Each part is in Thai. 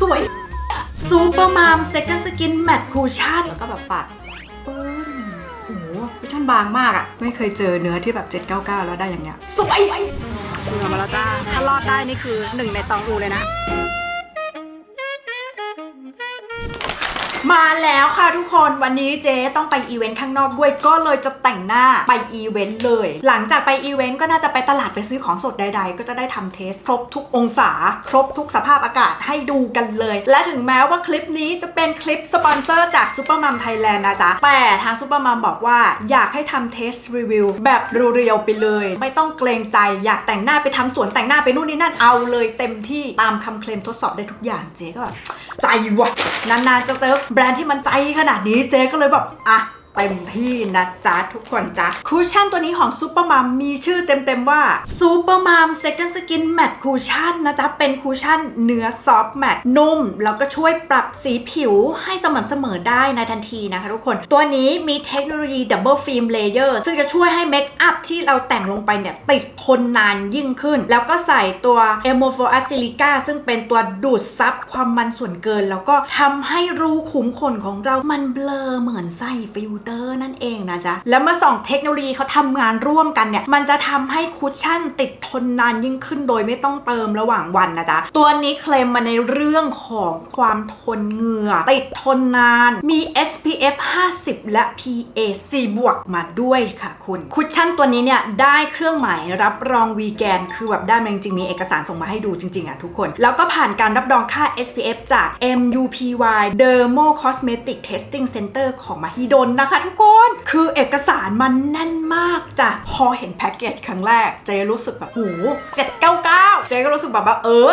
สวยซูเปอร์มามเซคันสกินแมตต์คูชั่นแล้วก็แบบปัดปึ้งโอ้โหคุชชั่นบางมากอะไม่เคยเจอเนื้อที่แบบ 799 แล้วได้อย่างเงี้ย สวยเรือมาแล้วจ้า ถ้ารอดได้นี่คือหนึ่งในตองอูเลยนะ มาแล้วค่ะทุกคนวันนี้เจ๊ต้องไปอีเวนต์ข้างนอกด้วยก็เลยจะแต่งหน้าไปอีเวนต์เลย หลังจากไปอีเวนต์ก็น่าจะไปตลาดไปซื้อของสดใด ๆ ก็จะได้ทำเทส ครบทุกองศา ครบทุกสภาพอากาศให้ดูกันเลย และถึงแม้ว่าคลิปนี้จะเป็นคลิปสปอนเซอร์จากซูเปอร์มัมไทยแลนด์นะจ๊ะแต่ทางซูเปอร์มัมบอกว่าอยากให้ทำเทสรีวิวแบบเรียวๆไปเลย ไม่ต้องเกรงใจอยากแต่งหน้าไปทำสวนแต่งหน้าไปนู่นนี่นั่นเอาเลยเต็มที่ตามคำเคลมทดสอบได้ทุกอย่างเจ๊ก็แบบ ใจวะนานๆจะเจอแบรนด์ที่มันใจขนาดนี้เจ๊ก็เลยแบบอะ เต็มที่นะจ๊ะทุกคนจ๊ะคูชั่นตัวนี้ของซูเปอร์มัมมีชื่อเต็มๆว่าซูเปอร์มัมเซคันด์สกินแมตต์คูชั่นนะจ๊ะเป็นคูชั่นเนื้อซอฟต์แมตต์นุ่ม แล้วก็ช่วยปรับสีผิวให้สม่ำเสมอได้ในทันทีนะคะทุกคน ตัวนี้มีเทคโนโลยีดับเบิลฟิล์มเลเยอร์ซึ่งจะช่วยให้เมคอัพที่เราแต่งลงไปเนี่ยติดทนนานยิ่งขึ้น แล้วก็ใส่ตัวเอโมโฟอะซิลิก้าซึ่งเป็นตัวดูดซับความมันส่วนเกิน แล้วก็ทำให้รูขุมขนของเรามันเบลอเหมือนใส่ฟิลเตอร์นั่นเองนะจ๊ะ แล้วเมื่อสองเทคโนโลยีเขาทำงานร่วมกันเนี่ย มันจะทำให้คุชชั่นติดทนนานยิ่งขึ้นโดยไม่ต้องเติมระหว่างวันนะจ๊ะ ตัวนี้เคลมมาในเรื่องของความทนเหงื่อ ติดทนนาน มี SPF 50 และ PA 4บวกมาด้วยค่ะคุณ คุชชั่นตัวนี้เนี่ยได้เครื่องหมายรับรองวีแกน คือแบบได้มาจริงๆมีเอกสารส่งมาให้ดูจริงๆอะทุกคน แล้วก็ผ่านการรับรองค่า SPF จาก MUPY Dermo Cosmetic Testing Center ของมหิดลนะคะทุกคน คือเอกสารมันแน่นมากจ้ะ พอเห็นแพ็กเกจครั้งแรก เจรู้สึกแบบโห799เก้าเก้าเจก็รู้สึกแบบว่าเออ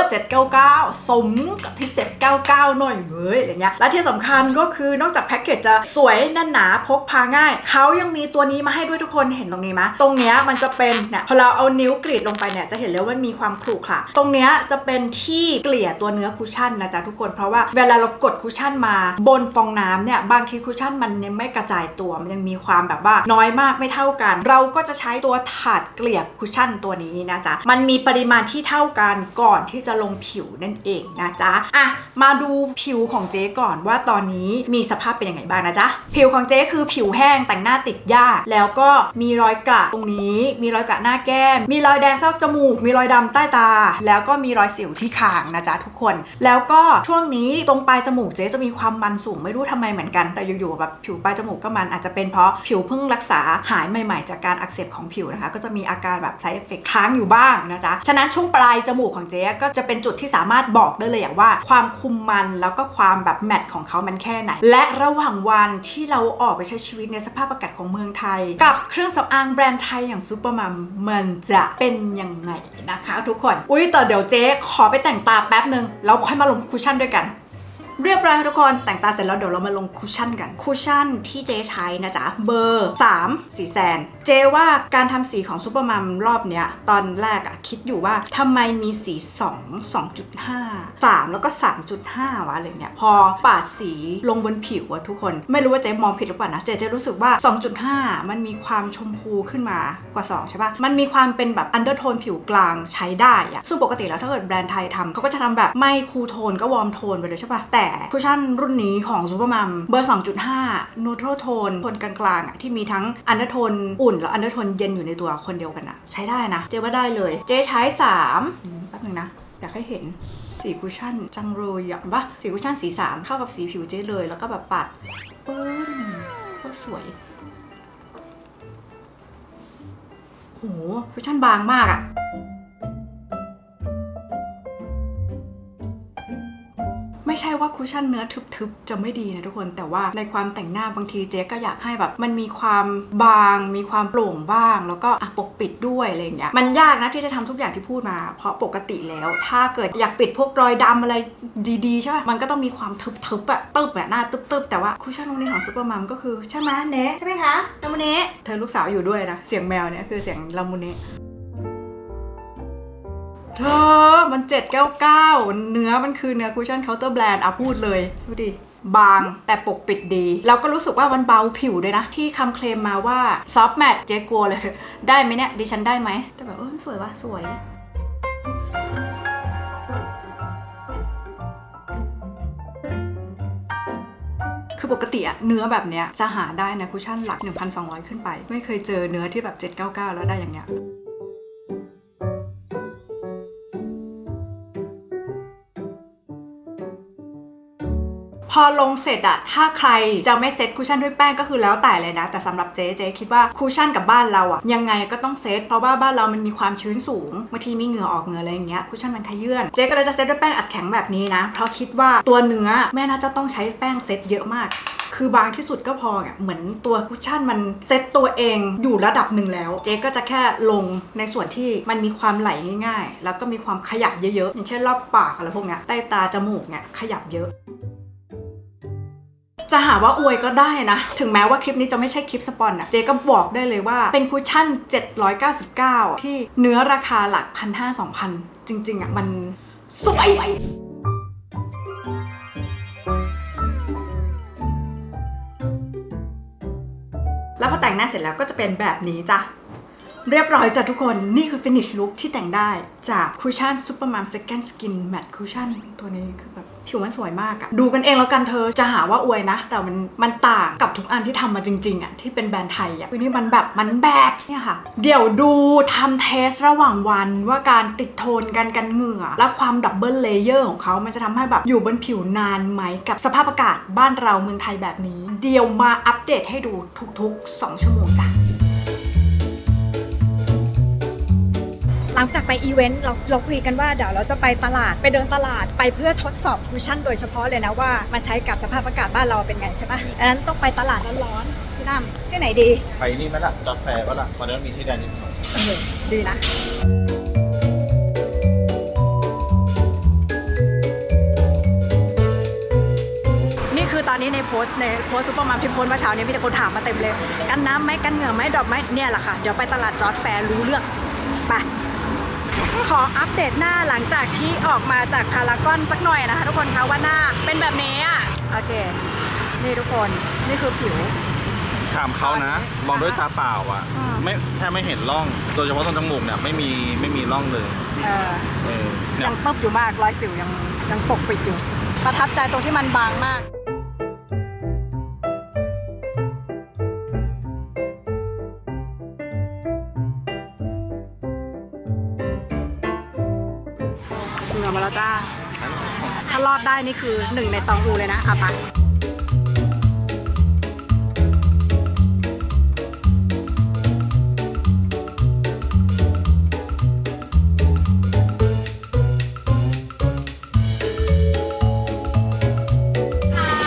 799สมกับที่799หน่อยเว้ยอะไรเงี้ย และที่สำคัญก็คือนอกจากแพ็กเกจจะสวยแน่นหนาพกพาง่าย เขายังมีตัวนี้มาให้ด้วยทุกคนเห็นตรงนี้ไหมตรงเนี้ยมันจะเป็นเนี่ยพอเราเอานิ้วกรีดลงไปเนี่ยจะเห็นเลยว่ามีความขรุขระตรงเนี้ยจะเป็นที่เกลี่ยตัวเนื้อคุชชั่นนะจ๊ะทุกคนเพราะว่าเวลาเรากดคุชชั่นมาบนฟองน้ำเนี่ยบางทีคุชชั่นมันยังไม่กระจายตัวมันยังมีความแบบว่าน้อยมากไม่เท่ากัน เราก็จะใช้ตัวถาดเกลี่ยคุชชั่นตัวนี้นะจ๊ะมันมีปริมาณที่เท่ากันก่อนที่จะลงผิวนั่นเองนะจ๊ะอะมาดูผิวของเจ๊ก่อนว่าตอนนี้มีสภาพเป็นยังไงบ้างนะจ๊ะผิวของเจ๊คือผิวแห้งแต่งหน้าติดหญ้าแล้วก็มีรอยกระตรงนี้ มีรอยกระหน้าแก้ม มีรอยแดงซอกจมูก มีรอยดำใต้ตา แล้วก็มีรอยสิวที่คางนะจ๊ะทุกคน แล้วก็ช่วงนี้ตรงปลายจมูกเจ๊จะมีความมันสูงไม่รู้ทำไมเหมือนกันแต่อยู่ๆแบบผิวปลายจมูกก็มันอาจจะเป็นเพราะผิวเพิ่งรักษาหายใหม่ๆ จากการอักเสบของผิวนะคะ ก็จะมีอาการแบบไซเอฟเฟกค้างอยู่บ้างนะจ๊ะ ฉะนั้นช่วงปลายจมูกของเจ๊ก็จะเป็นจุดที่สามารถบอกได้เลยอย่างว่า ความคุมมันแล้วก็ความแบบแมทของเขามันแค่ไหน และระหว่างวันที่เราออกไปใช้ชีวิตในสภาพอากาศของเมืองไทย กับเครื่องสำอางแบรนด์ไทยอย่างซูเปอร์มัมมันจะเป็นยังไงนะคะ ทุกคน อุ้ยแต่เดี๋ยวเจ๊ขอไปแต่งตาแป๊บหนึ่งแล้วค่อยมาลงคุชชั่นด้วยกัน เรียบร้อยทุกคนแต่งตาเสร็จแล้วเดี๋ยวเรามาลงคุชชั่นกัน คุชชั่นที่เจ๊ใช้นะจ๊ะ เบอร์ 3 สีแซน เจ๊ว่าการทำสีของซูเปอร์มัมรอบเนี้ย ตอนแรกอะคิดอยู่ว่าทำไมมีสี 2 2.5 3 แล้วก็ 3.5 วะอะไรเงี้ยพอปาดสีลงบนผิวอะทุกคน ไม่รู้ว่าเจ๊มองผิดหรือเปล่านะ เจ๊จะรู้สึกว่า 2.5 มันมีความชมพูขึ้นมากว่า 2 ใช่ปะมันมีความเป็นแบบอันเดอร์โทนผิวกลางใช้ได้อะซึ่งปกติแล้วถ้าเกิดแบรนด์ไทยทำเขาก็จะทำแบบไม่คูลโทนก็วอร์มโทนไปเลยใช่ปะแต่คุชชั่นรุ่นนี้ของซูเปอร์มัมเบอร์ 2.5 นูโตรโทนโทนกลางๆอะที่มีทั้งอันเดอร์โทนอุ่น แล้วอันเดอร์โทนเย็นอยู่ในตัวคนเดียวกันอะใช้ได้นะ เจ๊ว่าได้เลย เจ๊ใช้3อืมแป๊บนึงนะ อยากให้เห็นสีคุชชั่นจังเลยอยากปะสีคุชชั่นสี 3 เข้ากับสีผิวเจ๊เลย แล้วก็แบบปัดปึ้งก็สวยโหคุชชั่นบางมากอะ ไม่ใช่ว่าคุชชั่นเนื้อทึบๆ จะไม่ดีนะทุกคน แต่ว่าในความแต่งหน้าบางทีเจ๊ก็อยากให้แบบ มันมีความบาง มีความโปร่งบ้าง แล้วก็อะปกปิดด้วยอะไรอย่างเงี้ย มันยากนะที่จะทำทุกอย่างที่พูดมา เพราะปกติแล้ว ถ้าเกิดอยากปิดพวกรอยดำอะไรดีๆใช่ปะมันก็ต้องมีความทึบๆอะตึบแบบหน้าตึบๆแต่ว่าคุชชั่นตรงนี้ของซูเปอร์มัมก็คือใช่ไหมเนะใช่ไหมคะลามูเนะเธอลูกสาวอยู่ด้วยนะเสียงแมวเนี่ยคือเสียงลามูเนะ เธอมัน799เก้าเก้าเนื้อมันคือเนื้อคุชชั่นเคาน์เตอร์แบรนด์อะพูดเลย ดูดิ บางแต่ปกปิดดี แล้วก็รู้สึกว่ามันเบาผิวด้วยนะ ที่คำเคลมมาว่าซอฟต์แมทเจ๊กลัวเลย ได้ไหมเนี่ย ดิฉันได้ไหม แต่แบบเออสวยว่ะสวยคือปกติอะเนื้อแบบเนี้ยจะหาได้ในคุชชั่นหลัก 1,200 ขึ้นไป ไม่เคยเจอเนื้อที่แบบ 799 แล้วได้อย่างเงี้ย พอลงเสร็จอะถ้าใครจะไม่เซ็ตคุชชั่นด้วยแป้งก็คือแล้วแต่เลยนะ แต่สำหรับเจ๊เจ๊คิดว่าคุชชั่นกับบ้านเราอะยังไงก็ต้องเซ็ตเพราะว่าบ้านเรามันมีความชื้นสูงบางทีมีเหงื่อออกเหงื่ออะไรอย่างเงี้ยคุชชั่นมันขยื่นเจ๊ก็เลยจะเซ็ตด้วยแป้งอัดแข็งแบบนี้นะ เพราะคิดว่าตัวเนื้อแม่น่าจะต้องใช้แป้งเซ็ตเยอะมากคือบางที่สุดก็พออะเหมือนตัวคุชชั่นมันเซ็ตตัวเองอยู่ระดับหนึ่งแล้ว เจ๊ก็จะแค่ลงในส่วนที่มันมีความไหลง่ายๆ แล้วก็มีความขยับเยอะๆ อย่างเช่นรอบปากอะไรพวกเนี้ยใต้ตาจมูกเนี่ยขยับเยอะ จะหาว่าอวยก็ได้นะ ถึงแม้ว่าคลิปนี้จะไม่ใช่คลิปสปอนอะเจ๊ก็บอกได้เลยว่าเป็นคุชชั่น 799 ที่เนื้อราคาหลัก1,500-2,000จริง ๆอะมันสวยแล้วพอแต่งหน้าเสร็จแล้วก็จะเป็นแบบนี้จ้ะ เรียบร้อยจ้ะทุกคนนี่คือ finish look ที่แต่งได้จากคุชชั่น Supermom Second Skin Matte Cushion ตัวนี้คือแบบผิวมันสวยมากอะดูกันเองแล้วกันเธอจะหาว่าอวยนะ แต่มันมันต่างกับทุกอันที่ทำมาจริงๆอะที่เป็นแบรนด์ไทยอะวันนี้มันแบบมันแบบเนี่ยค่ะ เดี๋ยวดูทำเทสระหว่างวันว่าการติดโทนกันกันเหงื่อ และความดับเบิลเลเยอร์ของเขามันจะทำให้แบบอยู่บนผิวนานไหมกับสภาพอากาศบ้านเราเมืองไทยแบบนี้ เดี๋ยวมาอัปเดตให้ดูทุกๆ 2 ชั่วโมงจ้ะ อีเวนต์เราเราคุยกันว่าเดี๋ยวเราจะไปตลาดไปเดินตลาดไปเพื่อทดสอบคุชชั่นโดยเฉพาะเลยนะว่ามาใช้กับสภาพอากาศบ้านเราเป็นไงใช่ปะดังนั้นต้องไปตลาดร้อนๆพี่น้ำที่ไหนดีไปนี่ไหมล่ะจอดแฟร์วะล่ะตอนนี้มันมีที่แดนนิดหน่อยเออดีนะนี่คือตอนนี้ในโพสต์ในโพสต์ซูเปอร์มัมที่โพสต์เมื่อเช้านี้มีแต่คนถามมาเต็มเลย กันน้ำไหมกันเหงื่อไหมดอกไหมเนี่ยแหละค่ะ เดี๋ยวไปตลาดจอร์ดแฟร์รู้เรื่องไป ขออัปเดตหน้าหลังจากที่ออกมาจากพารากอนสักหน่อยนะคะ ทุกคนคะว่าหน้าเป็นแบบนี้อะโอเค นี่ทุกคนนี่คือผิว ถามเขานะ มองด้วยตาเปล่าอะ อืม ไม่แทบไม่เห็นร่อง โดยเฉพาะตรงจมูกเนี่ยไม่มีไม่มีร่องเลย เออเออเนี่ยัยงตึบอยู่มากรอยสิวยังยังปกปิดอยู่ ประทับใจตรงที่มันบางมาก แล้วจ้า ถ้ารอดได้นี่คือหนึ่งในตองอูเลยนะอะไปะ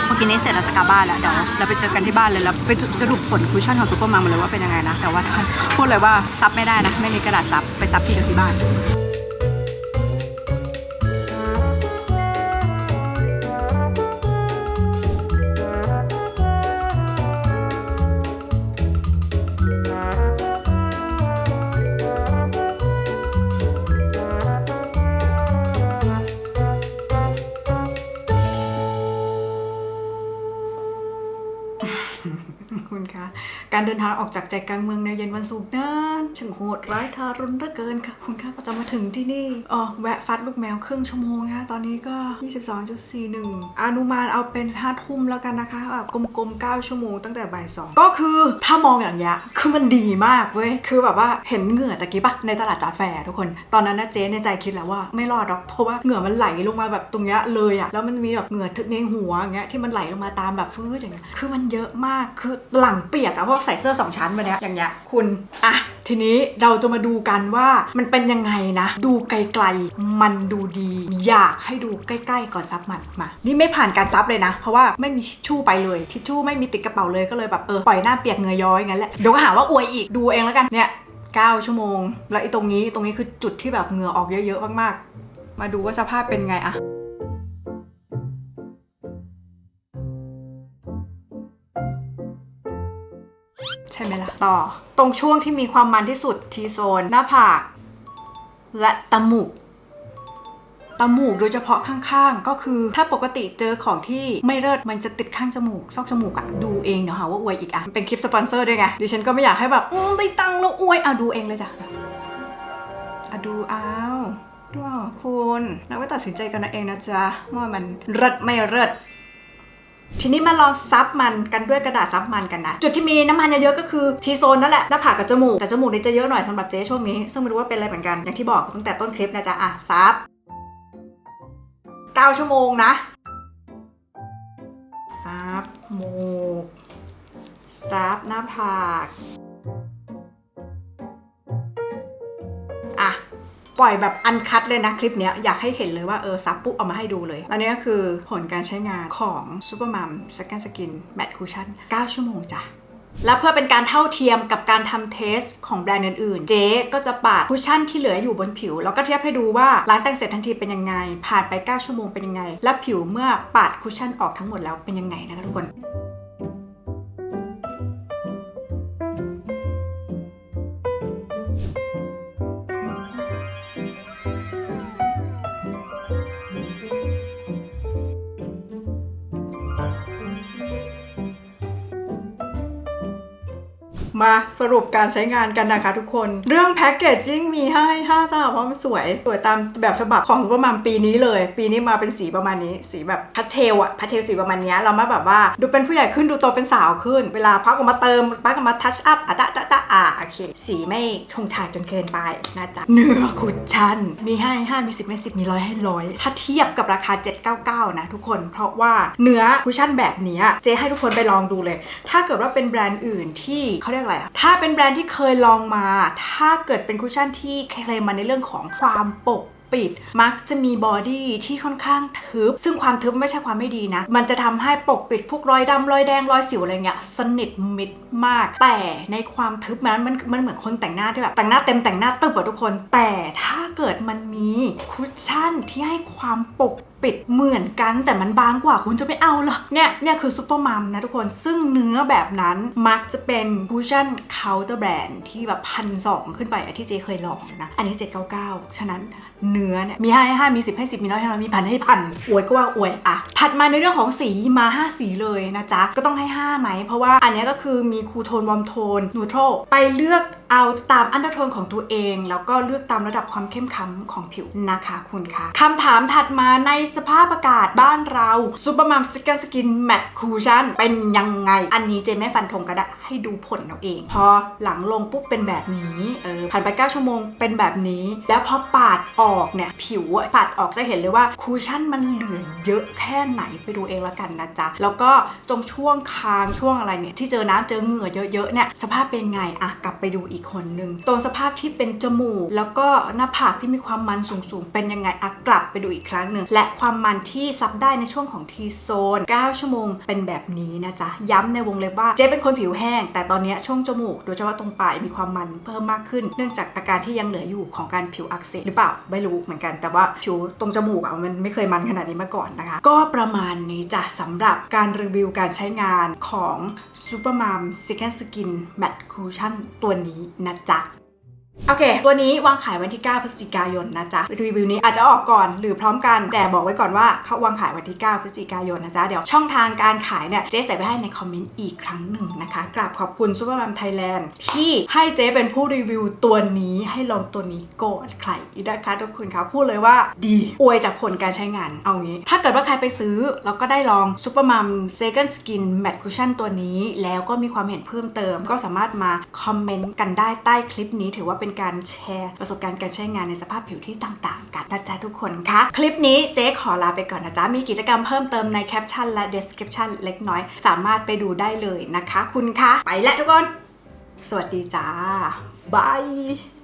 พอกินนี้เสร็จเราจะกลับบ้านแล้วเดี๋ยวเราไปเจอกันที่บ้านเลยแล้วไปสรุปผลคุชชั่นของซุปเปอร์มัมมาเลยว่าเป็นยังไงนะ แต่ว่าพูดเลยว่าซับไม่ได้นะ ไม่มีกระดาษซับไปซับที่เดียวที่บ้าน การเดินทางออกจากใจกลางเมืองในเย็นวันศุกร์นั้น ช่างโหดร้ายทารุณเหลือเกินค่ะคุณคะก็จะมาถึงที่นี่อ๋อแวะฟัดลูกแมวครึ่งชั่วโมงนะคะตอนนี้ก็ 22.41อนุมานเอาเป็นห้าทุ่มแล้วกันนะคะแบบกลมๆ9ชั่วโมงตั้งแต่บ่ายสองก็คือถ้ามองอย่างเงี้ยคือมันดีมากเว้ยคือแบบว่าเห็นเหงื่อตะกี้ปะในตลาดจอดแฟร์ทุกคน ตอนนั้นนะเจ๊ในใจคิดแล้วว่าไม่รอดหรอกเพราะว่าเหงื่อมันไหลลงมาแบบตรงเนี้ยเลยอะแล้วมันมีแบบเหงื่อทึกในหัวอย่างเงี้ยที่มันไหลลงมาตามแบบฟืดอย่างเงี้ยคือมันเยอะมากคือหลังเปียกอะเพราะใส่เสื้อสองชั้นมาเนี้ยอย่างเงี้ยคุณอะ ทีนี้เราจะมาดูกันว่ามันเป็นยังไงนะ ดูไกลๆ มันดูดี อยากให้ดูใกล้ๆก่อนซับมันมา นี่ไม่ผ่านการซับเลยนะ เพราะว่าไม่มีทิชชู่ไปเลยทิชชู่ไม่มีติดกระเป๋าเลยก็เลยแบบเออปล่อยหน้าเปียกเงื่อย้อยอย่างนั้นแหละเดี๋ยวก็หาว่าอวยอีกดูเองแล้วกันเนี่ย9ชั่วโมง แล้วไอ้ตรงนี้ตรงนี้คือจุดที่แบบเหงื่อออกเยอะๆมากๆ มาดูว่าสภาพเป็นไงอะ ช่ไหมล่ะ ต่อ ตรงช่วงที่มีความมันที่สุดทีโซน หน้าผาก และตะมูกตมูกโดยเฉพาะข้างๆ ก็คือถ้าปกติเจอของที่ไม่เลิศมันจะติดข้างจมูกซอกจมูกอะดูเองเดี๋ยวหาว่าอวยอีกอะเป็นคลิปสปอนเซอร์ด้วยไงดิฉันก็ไม่อยากให้แบบอืมได้ตังค์แล้วอวยอะดูเองเลยจ้ะอะดูเอาดูคุณแล้วก็ตัดสินใจกันเองนะจ๊ะว่ามันเลิศไม่เลิศ ทีนี้มาลองซับมันกันด้วยกระดาษซับมันกันนะ จุดที่มีน้ำมันเยอะๆก็คือทีโซนนั่นแหละหน้าผากกับจมูก แต่จมูกนี่จะเยอะหน่อยสำหรับเจ๊ช่วงนี้ ซึ่งไม่รู้ว่าเป็นอะไรเหมือนกัน อย่างที่บอกตั้งแต่ต้นคลิปนะจ๊ะ อะ ซับ 9 ชั่วโมงนะ ซับมูกซับหน้าผาก ปล่อยแบบอันคัดเลยนะคลิปเนี้ยอยากให้เห็นเลยว่าเออซับปุ๊บเอามาให้ดูเลย อันนี้ก็คือผลการใช้งานของ Supermum Second Skin Matte Cushion 9ชั่วโมงจ้ะและเพื่อเป็นการเท่าเทียมกับการทำเทสของแบรนด์อื่นๆ เจ๊ก็จะปาดคุชชั่นที่เหลืออยู่บนผิว แล้วก็เทียบให้ดูว่าล้างแต่งเสร็จทันทีเป็นยังไง ผ่านไป 9 ชั่วโมงเป็นยังไง และผิวเมื่อปาดคุชชั่นออกทั้งหมดแล้วเป็นยังไงนะคะทุกคน มาสรุปการใช้งานกันนะคะทุกคน เรื่องแพ็กเกจจิ้งมีให้5จ้าเพราะมันสวย สวยตามแบบฉบับของซูเปอร์มัมปีนี้เลย ปีนี้มาเป็นสีประมาณนี้ สีแบบพาสเทลอะพาสเทลสีประมาณนี้เรามาแบบว่าดูเป็นผู้ใหญ่ขึ้นดูโตเป็นสาวขึ้น เวลาพักออกมาเติมพักออกมาทัชอัพอะจ๊ะจ๊ะจ๊ะอะโอเค สีไม่ชงชาจนเกินไปนะจ๊ะเนื้อคุชชั่นมีให้5มี10ม่10มีร้อยให้ร้อยถ้าเทียบกับราคา 799 นะทุกคน เพราะว่าเนื้อคุชชั่นแบบนี้เจ๊ให้ทุกคนไปลองดูเลย ถ้าเกิดว่าเป็นแบรนด์อื่นที่เขาเรียกอะไรอะถ้าเป็นแบรนด์ที่เคยลองมา ถ้าเกิดเป็นคุชชั่นที่เคลมมาในเรื่องของความปก ปิด มักจะมีบอดี้ที่ค่อนข้างทึบ ซึ่งความทึบไม่ใช่ความไม่ดีนะ มันจะทำให้ปกปิดพวกรอยดำรอยแดงรอยสิวอะไรเงี้ยสนิทมิดมาก แต่ในความทึบนั้นมันมันเหมือนคนแต่งหน้าที่แบบแต่งหน้าเต็มแต่งหน้าตึบอะทุกคน แต่ถ้าเกิดมันมีคุชชั่นที่ให้ความปกปิดเหมือนกันแต่มันบางกว่าคุณจะไม่เอาเหรอเนี่ยเนี่ยคือซุปเปอร์มัมนะทุกคนซึ่งเนื้อแบบนั้นมักจะเป็นคูชั่นเคาน์เตอร์แบรนด์ที่แบบพันสองขึ้นไปที่เจเคยลองนะ อันนี้ 799 ฉะนั้น เนื้อเนี่ยมีให้ห้ามีสิบให้สิบมีน้อยให้น้อยมีพันให้พันอวยก็ว่าอวยอะถัดมาในเรื่องของสีมา 5 สีเลยนะจ๊ะ ก็ต้องให้ 5 ไหม เพราะว่าอันนี้ก็คือมีคูโทนวอมโทนนูโตรไปเลือกเอาตามอันดับโทนของตัวเอง แล้วก็เลือกตามระดับความเข้มข้นของผิวนะคะคุณคะคำถามถัดมาในสภาพอากาศบ้านเราซูเปอร์มัมสกินสกินแมตต์คูชั่นเป็นยังไง อันนี้เจนไม่ฟันธงก็ได้ให้ดูผลเอาเอง พอหลังลงปุ๊บเป็นแบบนี้เออผ่านไป 9 ชั่วโมงเป็นแบบนี้ แล้วพอปาดออกอกเนี่ยผิวอะปาดออกจะเห็นเลยว่าคูชั่นมันเหลือเยอะแค่ไหนไปดูเองละกันนะจ๊ะ แล้วก็ตรงช่วงคางช่วงอะไรเนี่ยที่เจอน้ำเจอเหงื่อเยอะๆเนี่ยสภาพเป็นไงอะกลับไปดูอีกคนนึงตรงสภาพที่เป็นจมูก แล้วก็หน้าผากที่มีความมันสูงๆ เป็นยังไงอะกลับไปดูอีกครั้งหนึ่งและความมันที่ซับได้ในช่วงของทีโซน 9 ชั่วโมงเป็นแบบนี้นะจ๊ะย้ำในวงเล็บว่าเจ๊เป็นคนผิวแห้ง แต่ตอนนี้ช่วงจมูก โดยเฉพาะตรงปลายมีความมันเพิ่มมากขึ้น เนื่องจากอาการที่ยังเหลืออยู่ของการผิวอักเสบหรือเปล่าไม่รู้เหมือนกัน แต่ว่าผิวตรงจมูกอะมันไม่เคยมันขนาดนี้มาก่อนนะคะ ก็ประมาณนี้จ้ะสำหรับการรีวิวการใช้งานของ Supermom Second Skin Matte Cushion ตัวนี้นะจ๊ะ โอเค ตัวนี้วางขายวันที่ 9 พฤศจิกายนนะจ๊ะรีวิวนี้อาจจะออกก่อนหรือพร้อมกัน แต่บอกไว้ก่อนว่าเขาวางขายวันที่ 9 พฤศจิกายนนะจ๊ะ เดี๋ยวช่องทางการขายเนี่ย เจ๊ใส่ไปให้ในคอมเมนต์อีกครั้งหนึ่งนะคะ กราบขอบคุณซูเปอร์มัมไทยแลนด์ที่ให้เจ๊เป็นผู้รีวิวตัวนี้ให้ลองตัวนี้ก่อนใครนะคะทุกคนคะพูดเลยว่าดีอวยจากผลการใช้งานเอางี้ ถ้าเกิดว่าใครไปซื้อแล้วก็ได้ลองซูเปอร์มัมเซคันด์สกินแมตต์คุชชั่นตัวนี้ แล้วก็มีความเห็นเพิ่มเติม ก็สามารถมาคอมเมนต์กันได้ใต้คลิปนี้ถือว่าเป็นการแชร์ประสบการณ์การใช้งานในสภาพผิวที่ต่างๆ กันนะจ๊ะทุกคนคะคลิปนี้เจ๊ขอลาไปก่อนนะจ๊ะมีกิจกรรมเพิ่มเติมในแคปชั่นและ description เล็กน้อย สามารถไปดูได้เลยนะคะ คุณคะไปแล้วทุกคน สวัสดีจ้าบาย